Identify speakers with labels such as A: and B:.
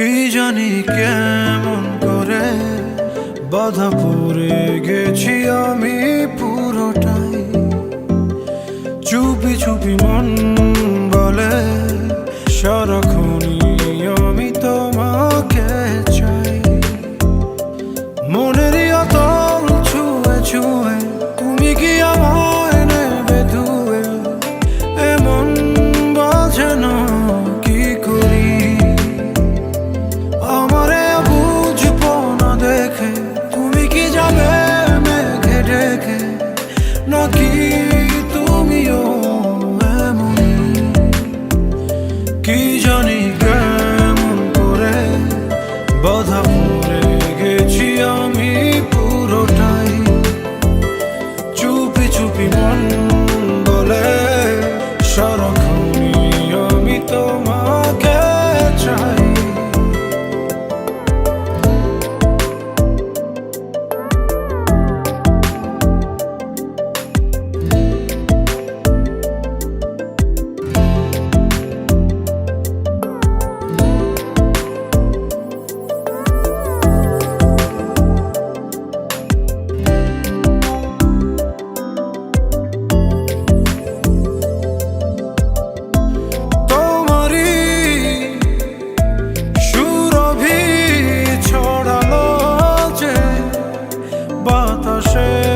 A: কি জানি কেমন করে? বাধা পড়ে গেছি আমি tu 可是。